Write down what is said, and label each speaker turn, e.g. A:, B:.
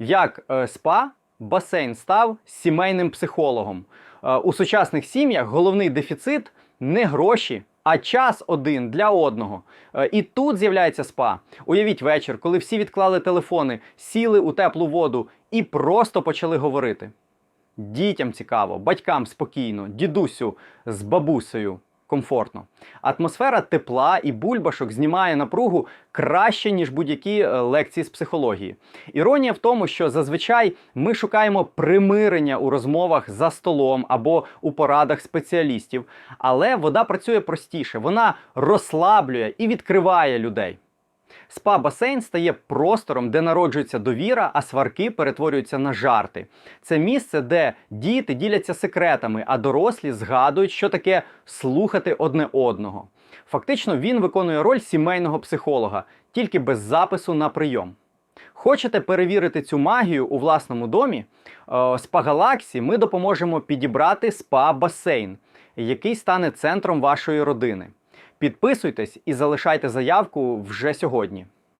A: Як е, спа басейн став сімейним психологом. Е, у сучасних сім'ях головний дефіцит не гроші, а час один для одного. Е, і тут з'являється спа. Уявіть вечір, коли всі відклали телефони, сіли у теплу воду і просто почали говорити. Дітям цікаво, батькам спокійно, дідусю з бабусею комфортно. Атмосфера тепла і бульбашок знімає напругу краще, ніж будь-які е, лекції з психології. Іронія в тому, що зазвичай ми шукаємо примирення у розмовах за столом або у порадах спеціалістів, але вода працює простіше, вона розслаблює і відкриває людей. Спа-басейн стає простором, де народжується довіра, а сварки перетворюються на жарти. Це місце, де діти діляться секретами, а дорослі згадують, що таке слухати одне одного. Фактично, він виконує роль сімейного психолога, тільки без запису на прийом. Хочете перевірити цю магію у власному домі? Е, Спа-галаксі ми допоможемо підібрати спа-басейн, який стане центром вашої родини. Підписуйтесь і залишайте заявку вже сьогодні.